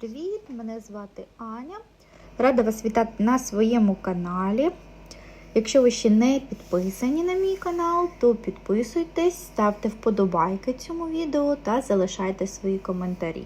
Привіт! Мене звати Аня. Рада вас вітати на своєму каналі. Якщо ви ще не підписані на мій канал, то підписуйтесь, ставте вподобайки цьому відео та залишайте свої коментарі.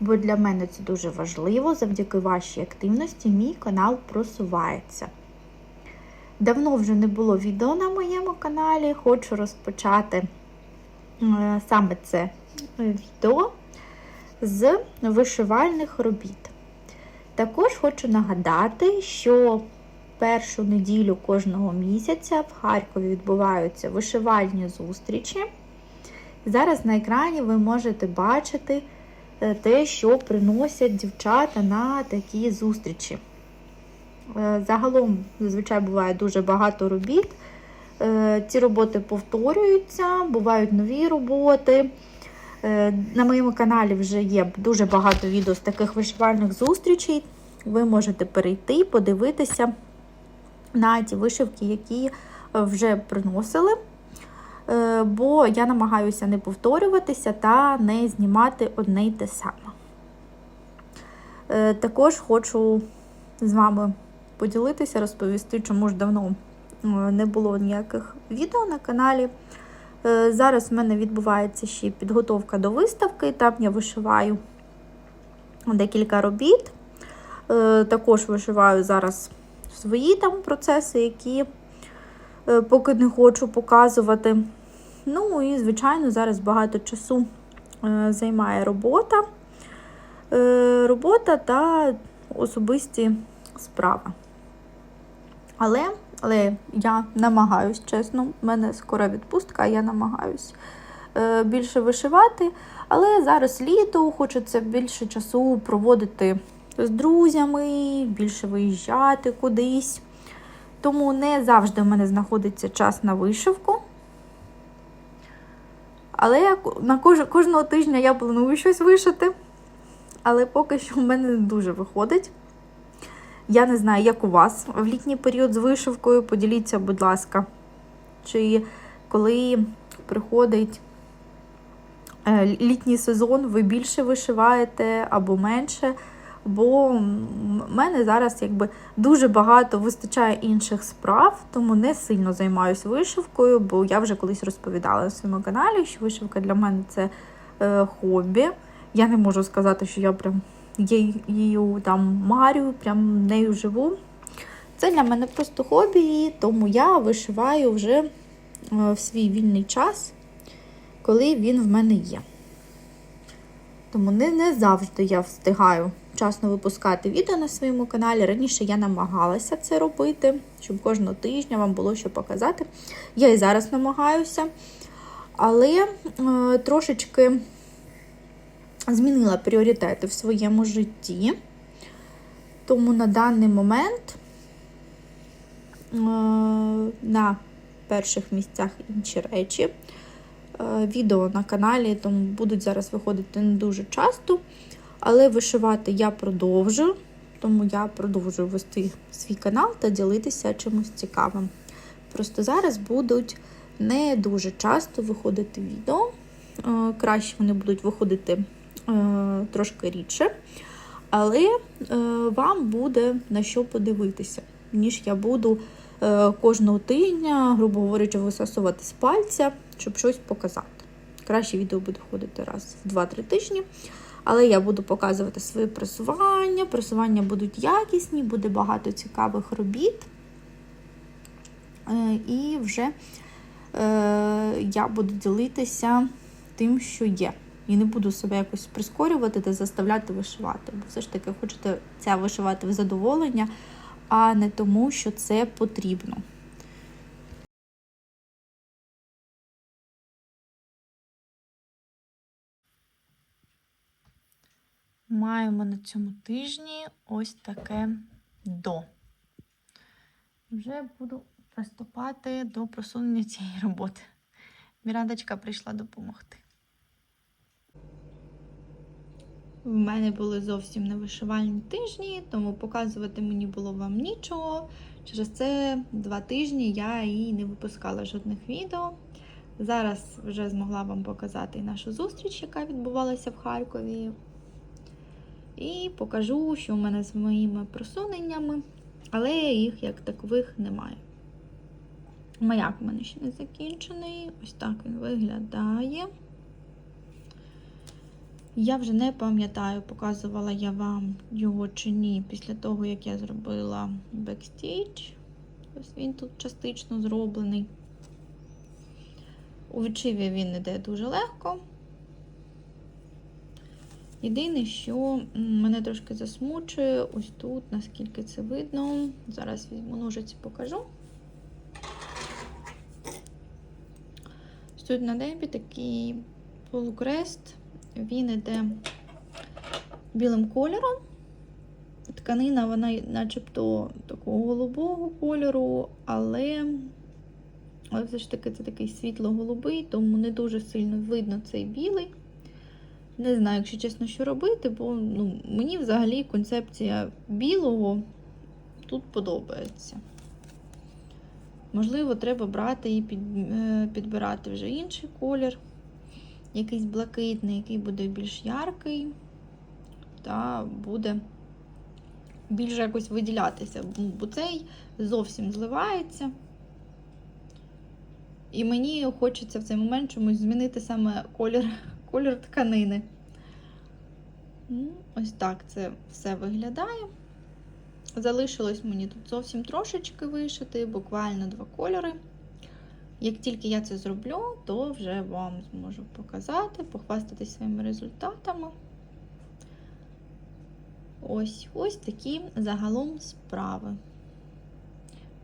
Бо для мене це дуже важливо, завдяки вашій активності мій канал просувається. Давно вже не було відео на моєму каналі, хочу розпочати е, саме це відео з вишивальних робіт. Також хочу нагадати, що першу неділю кожного місяця в Харкові відбуваються вишивальні зустрічі. Зараз на екрані ви можете бачити е, те, що приносять дівчата на такі зустрічі. Е, Загалом, зазвичай буває дуже багато робіт. Е, Ці роботи повторюються, бувають нові роботи. Е, На моєму каналі вже є дуже багато відео з таких вишивальних зустрічей. Ви можете перейти, подивитися на ті вишивки, які вже приносили. Е, Бо я намагаюся не повторюватися та не знімати одне й те саме. Е, Також хочу з вами поділитися, розповісти, чому ж давно не було ніяких відео на каналі. Е, Зараз в мене відбувається ще підготовка до виставки, там я вишиваю декілька робіт. Е, Також вишиваю зараз свої там процеси, які е, поки не хочу показувати. Ну і, звичайно, зараз багато часу займає робота, робота та особисті справи. Але але я намагаюсь, чесно, в мене скоро відпустка, я намагаюсь е, більше вишивати. Але зараз літо, хочеться більше часу проводити з друзями, більше виїжджати кудись. Тому не завжди в мене знаходиться час на вишивку. Але я на кож, кожного тижня я планую щось вишити. Але поки що в мене не дуже виходить. Я не знаю, як у вас в літній період з вишивкою. Поділіться, будь ласка, чи коли приходить е, літній сезон, ви більше вишиваєте або менше. Бо в мене зараз якби дуже багато вистачає інших справ, тому не сильно займаюся вишивкою, бо я вже колись розповідала на своєму каналі, що вишивка для мене це е, хобі. Я не можу сказати, що я прям її там марю, прям нею живу. Це для мене просто хобі, тому я вишиваю вже в свій вільний час, коли він в мене є. Тому не, не завжди я встигаю вчасно випускати відео на своєму каналі. Раніше я намагалася це робити, щоб кожного тижня вам було що показати. Я і зараз намагаюся, але е, трошечки змінила пріоритети в своєму житті. Тому на даний момент е, на перших місцях інші речі. Е, Відео на каналі тому будуть зараз виходити не дуже часто, але вишивати я продовжу, тому я продовжую вести свій канал та ділитися чимось цікавим. Просто зараз будуть не дуже часто виходити відео. Е, Краще вони будуть виходити трошки рідше, але е, вам буде на що подивитися, ніж я буду е, кожного тижня, грубо говорячи, висасувати з пальця, щоб щось показати. Краще відео буде ходити раз в 2-3 тижні. Але я буду показувати своє просування. Просування будуть якісні, буде багато цікавих робіт. Е, і вже е, я буду ділитися тим, що є. І не буду себе якось прискорювати та заставляти вишивати. Бо все ж таки хочете це вишивати в задоволення, а не тому, що це потрібно. Маємо на цьому тижні ось таке до. Вже буду приступати до просунення цієї роботи. Мірандочка прийшла допомогти. В мене були зовсім не вишивальні тижні, тому показувати мені було вам нічого. Через це два тижні я і не випускала жодних відео. Зараз вже змогла вам показати нашу зустріч, яка відбувалася в Харкові. І покажу, що в мене з моїми просуненнями, але їх як такових немає. Маяк в мене ще не закінчений. Ось так він виглядає. Я вже не пам'ятаю, показувала я вам його чи ні після того, як я зробила бекстейдж. Ось він тут частично зроблений. У відшиві він йде дуже легко. Єдине, що мене трошки засмучує, ось тут, наскільки це видно. Зараз візьму ножиці покажу. Ось тут на небі такий полукрест, він йде білим кольором. Тканина, вона начебто такого голубого кольору, але, але все ж таки це такий світло-голубий, тому не дуже сильно видно цей білий. Не знаю, якщо чесно, що робити, бо ну, мені взагалі концепція білого тут подобається. Можливо, треба брати і е, підбирати вже інший колір, якийсь блакитний, який буде більш яркий, та буде більше якось виділятися, бо цей зовсім зливається. І мені хочеться в цей момент чомусь змінити саме колір, колір тканини. Ну, Ось так це все виглядає. Залишилось мені тут зовсім трошечки вишити, буквально два кольори. Як тільки я це зроблю, то вже вам зможу показати, похвастатись своїми результатами. Ось ось такі загалом справи.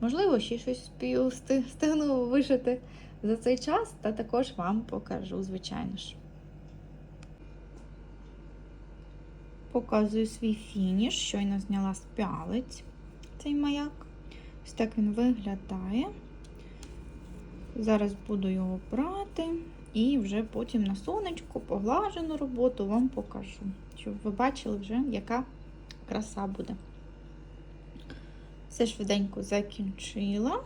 Можливо, ще щось спію встигну вишити за цей час, та також вам покажу, звичайно ж. Показую свій фініш, щойно зняла з пялець цей маяк. Ось так він виглядає. Зараз буду його брати і вже потім на сонечку поглажену роботу вам покажу, щоб ви бачили вже, яка краса буде. Все швиденько закінчила.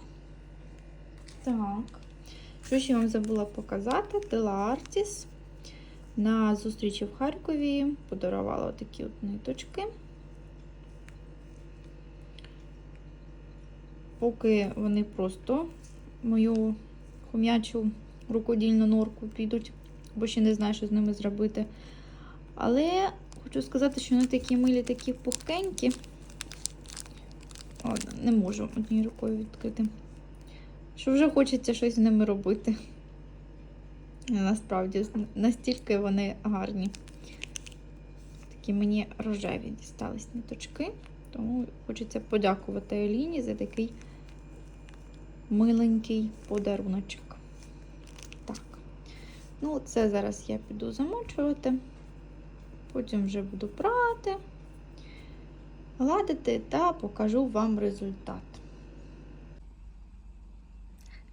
Так, що ще вам забула показати? Тела Артіс. На зустрічі в Харкові подарувала такі от ниточки. Поки вони просто мою хом'ячу рукодільну норку підуть, бо ще не знаю, що з ними зробити. Але хочу сказати, що вони такі милі, такі пухкенькі. О, не можу однією рукою відкрити. Що вже хочеться щось з ними робити. Насправді, настільки вони гарні. Такі мені рожеві дістались ниточки. Тому хочеться подякувати Еліні за такий миленький подаруночок. Так. Ну, це зараз я піду замочувати. Потім вже буду прати, гладити та покажу вам результат.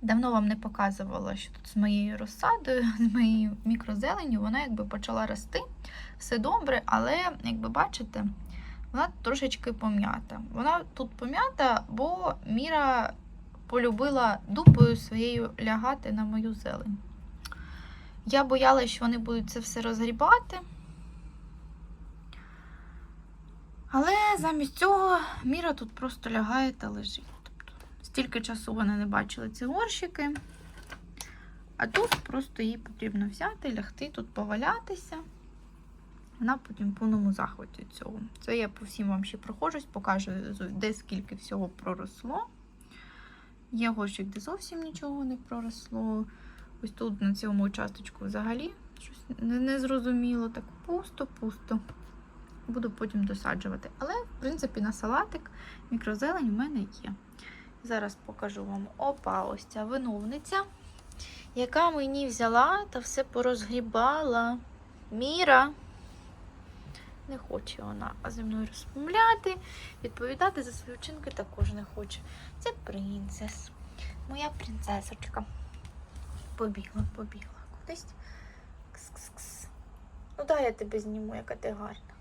Давно вам не показувала, що тут з моєю розсадою, з моєю мікрозеленю, вона якби почала рости. Все добре, але, як ви бачите, вона трошечки пом'ята. Вона тут пом'ята, бо Міра полюбила дупою своєю лягати на мою зелень. Я боялася, що вони будуть це все розгрібати. Але замість цього Міра тут просто лягає та лежить. Стільки часу вони не бачили ці горщики. А тут просто їй потрібно взяти, лягти, тут повалятися. Вона потім в повному захваті цього. Це я по всім вам ще проходжусь, покажу, де скільки всього проросло. Є горщик, де зовсім нічого не проросло. Ось тут на цьому участочку взагалі щось не зрозуміло. Так пусто-пусто. Буду потім досаджувати. Але, в принципі, на салатик мікрозелень в мене є. Зараз покажу вам опа, ось ця виновниця, яка мені взяла та все порозгрібала. Міра. Не хоче вона зі мною розмовляти, відповідати за свої вчинки також не хоче. Це принцес. Моя принцесочка. Побігла, побігла. Кудись. Кс-кс-кс. Ну, дай я тебе зніму, яка ти гарна.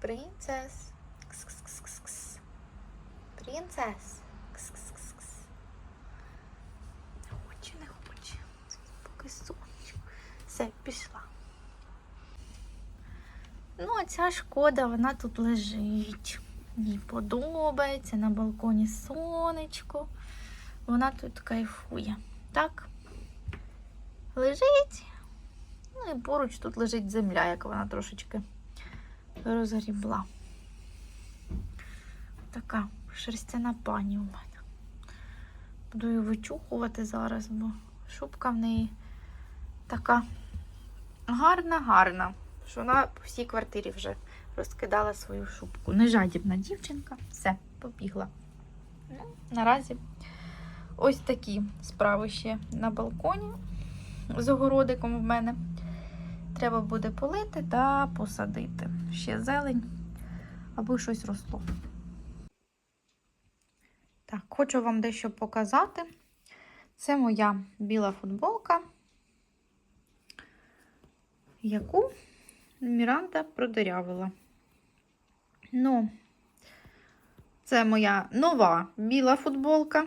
Принцес. Кс-кс-кс-кс. Принцес. Кс-кс-кс-кс. Не хоче, не хоче. Поки сонечко. Все, пішла. Ця шкода, вона тут лежить. Їй подобається на балконі сонечко. Вона тут кайфує. Так? Лежить. Ну і поруч тут лежить земля, яка вона трошечки розгрібла. Така шерстяна пані у мене. Буду її вичухувати зараз, бо шубка в неї така гарна, гарна, що вона по всій квартирі вже розкидала свою шубку. Нежадібна дівчинка, все, побігла. Ну, наразі ось такі справи ще на балконі з огородиком в мене. Треба буде полити та посадити. Ще зелень, аби щось росло. Так, хочу вам дещо показати. Це моя біла футболка, яку Міранда продирявила. Ну, це моя нова біла футболка.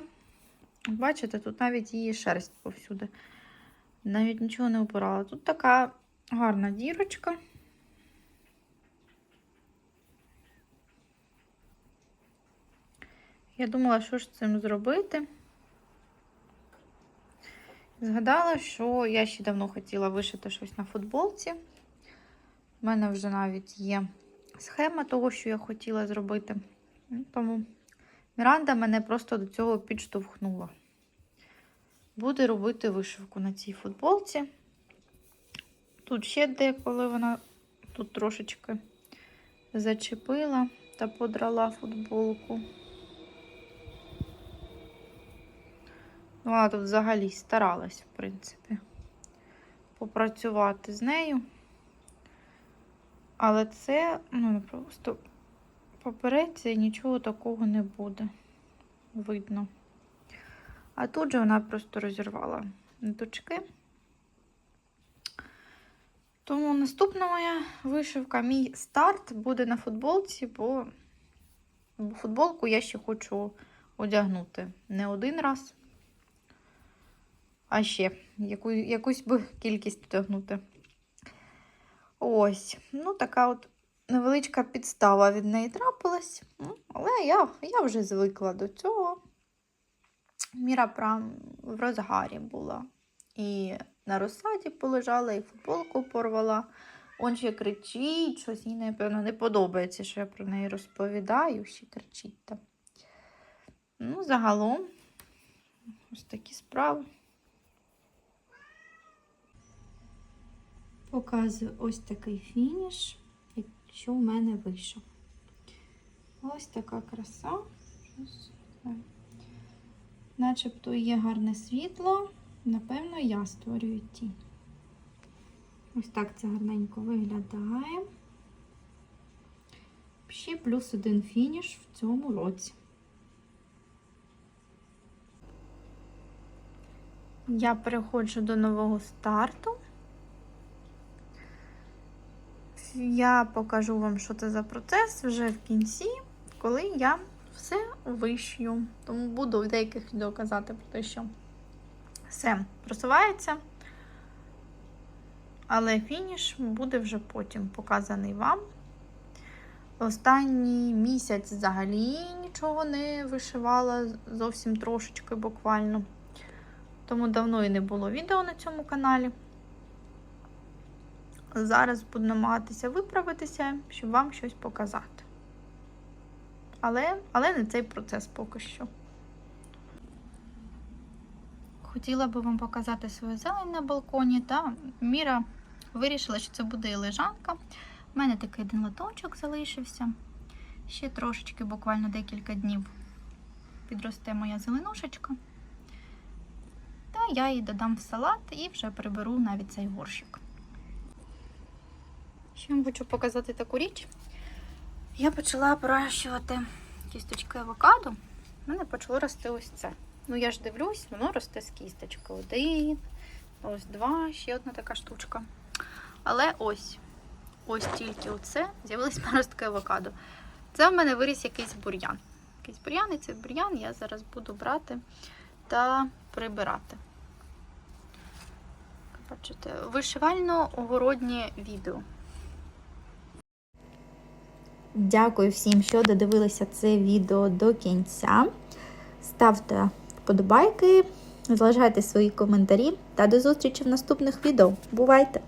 Бачите, тут навіть її шерсть повсюди. Навіть нічого не опирала. Тут така гарна дірочка. Я думала, що ж з цим зробити. Згадала, що я ще давно хотіла вишити щось на футболці. У мене вже навіть є схема того, що я хотіла зробити. Ну, Тому Міранда мене просто до цього підштовхнула. Буде робити вишивку на цій футболці. Тут ще деколи вона тут трошечки зачепила та подрала футболку. Вона тут взагалі старалась, в принципі, попрацювати з нею. Але це, ну, просто попереться і нічого такого не буде. Видно. А тут же вона просто розірвала ниточки. Тому наступна моя вишивка, мій старт буде на футболці, бо футболку я ще хочу одягнути не один раз, а ще яку, якусь би кількість одягнути. Ось, ну така от невеличка підстава від неї трапилась. Ну, Але я, я вже звикла до цього. Міра прям в розгарі була. І на розсаді полежала, і футболку порвала. Он ще кричить, щось їй, напевно, не подобається, що я про неї розповідаю, ще кричить. Ну, загалом, ось такі справи. Показую ось такий фініш, що в мене вийшов. Ось така краса. Начебто є гарне світло. Напевно, я створюю тінь. Ось так це гарненько виглядає. Ще плюс один фініш в цьому році. Я переходжу до нового старту. Я покажу вам, що це за процес вже в кінці, коли я все вишью. Тому буду в деяких відео казати про те, що все просувається. Але фініш буде вже потім показаний вам. Останній місяць взагалі нічого не вишивала, зовсім трошечки буквально. Тому давно і не було відео на цьому каналі. Зараз буду намагатися виправитися, щоб вам щось показати. Але, але не цей процес поки що. Хотіла би вам показати свою зелень на балконі, та Міра вирішила, що це буде і лежанка. У мене такий один лоточок залишився. Ще трошечки, буквально декілька днів, підросте моя зеленушечка. Та я її додам в салат і вже приберу навіть цей горщик. Ще вам хочу показати таку річ. Я почала пророщувати кісточки авокадо. У мене почало рости ось це. Ну, я ж дивлюсь, воно росте з кісточки. Один, ось два, ще одна така штучка. Але ось, ось тільки оце з'явились паростки авокадо. Це в мене виріс якийсь бур'ян. Якийсь бур'ян, і цей бур'ян я зараз буду брати та прибирати. Бачите, вишивально-огороднє відео. Дякую всім, що додивилися це відео до кінця. Ставте вподобайки, залишайте свої коментарі та до зустрічі в наступних відео. Бувайте!